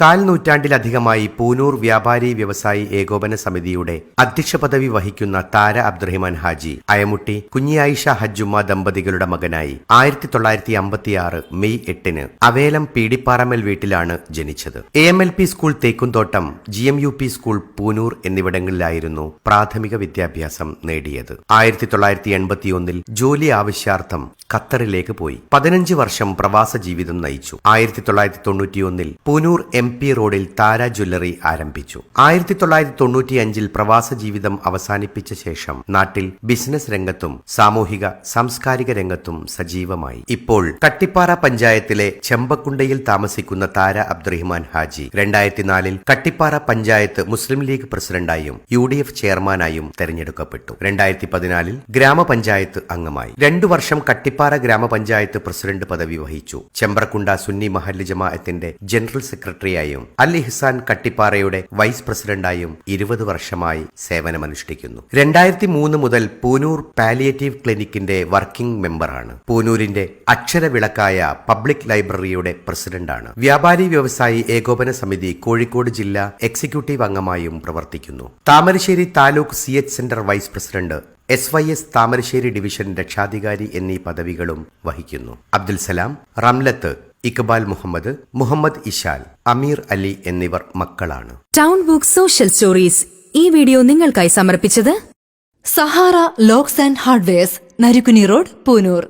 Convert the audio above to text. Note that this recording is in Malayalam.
കാൽ നൂറ്റാണ്ടിലധികമായി പൂനൂർ വ്യാപാരി വ്യവസായി ഏകോപന സമിതിയുടെ അധ്യക്ഷ പദവി വഹിക്കുന്ന താര അബ്ദുറഹിമാൻ ഹാജി അയമുട്ടി കുഞ്ഞിയായിഷ ഹജ്ജുമ്മ ദമ്പതികളുടെ മകനായി ആയിരത്തി തൊള്ളായിരത്തി അമ്പത്തിയാറ് മെയ് എട്ടിന് അവേലം പീടിപ്പാറമൽ വീട്ടിലാണ് ജനിച്ചത്. A M L P school Thekkumthottam G M U P school Poonoor എന്നിവിടങ്ങളിലായിരുന്നു പ്രാഥമിക വിദ്യാഭ്യാസം നേടിയത്. ആയിരത്തി തൊള്ളായിരത്തി എൺപത്തിയൊന്നിൽ ജോലി ആവശ്യാർത്ഥം ഖത്തറിലേക്ക് പോയി. പതിനഞ്ച് വർഷം പ്രവാസ ജീവിതം നയിച്ചു. ആയിരത്തി തൊള്ളായിരത്തി തൊണ്ണൂറ്റിയൊന്നിൽ പൂനൂർ എം. പി റോഡിൽ താര ജ്വല്ലറി ആരംഭിച്ചു. ആയിരത്തി തൊള്ളായിരത്തി തൊണ്ണൂറ്റിയഞ്ചിൽ പ്രവാസ ജീവിതം അവസാനിപ്പിച്ച ശേഷം നാട്ടിൽ ബിസിനസ് രംഗത്തും സാമൂഹിക സാംസ്കാരിക രംഗത്തും സജീവമായി. ഇപ്പോൾ കട്ടിപ്പാറ പഞ്ചായത്തിലെ ചെമ്പക്കുണ്ടയിൽ താമസിക്കുന്ന താര അബ്ദുറഹിമാൻ ഹാജി രണ്ടായിരത്തി നാലിൽ കട്ടിപ്പാറ പഞ്ചായത്ത് മുസ്ലിം ലീഗ് പ്രസിഡന്റായും യു ഡി എഫ് ചെയർമാനായും തെരഞ്ഞെടുക്കപ്പെട്ടു. രണ്ടായിരത്തി പതിനാലിൽ ഗ്രാമപഞ്ചായത്ത് അംഗമായി. രണ്ടു വർഷം കട്ടിപ്പാറ ഗ്രാമപഞ്ചായത്ത് പ്രസിഡന്റ് പദവി വഹിച്ചു. ചെമ്പ്രക്കുണ്ട സുന്നി മഹല്ല് ജമാഅത്തിന്റെ ജനറൽ സെക്രട്ടറിയായും അൽ ഇഹ്സാൻ കട്ടിപ്പാറയുടെ വൈസ് പ്രസിഡന്റായും ഇരുപത് വർഷമായി സേവനമനുഷ്ഠിക്കുന്നു. രണ്ടായിരത്തി മൂന്ന് മുതൽ പൂനൂർ പാലിയേറ്റീവ് ക്ലിനിക്കിന്റെ വർക്കിംഗ് മെമ്പറാണ്. പൂനൂരിന്റെ അക്ഷരവിളക്കായ പബ്ലിക് ലൈബ്രറിയുടെ പ്രസിഡന്റാണ്. വ്യാപാരി വ്യവസായി ഏകോപന സമിതി കോഴിക്കോട് ജില്ലാ എക്സിക്യൂട്ടീവ് അംഗമായും പ്രവർത്തിക്കുന്നു. Thamarassery taluk C H centre vice president S Y S Thamarassery division രക്ഷാധികാരി എന്നീ പദവികളും വഹിക്കുന്നു. അബ്ദുൽ സലാം റംലത്ത് ഇക്ബാൽ മുഹമ്മദ് മുഹമ്മദ് ഇഷാൽ അമീർ അലി എന്നിവർ മക്കളാണ്. ടൗൺ ബുക്ക് സോഷ്യൽ സ്റ്റോറീസ് ഈ വീഡിയോ നിങ്ങൾക്കായി സമർപ്പിച്ചത് Sahara locks and hardwares Narukkuni road Poonoor.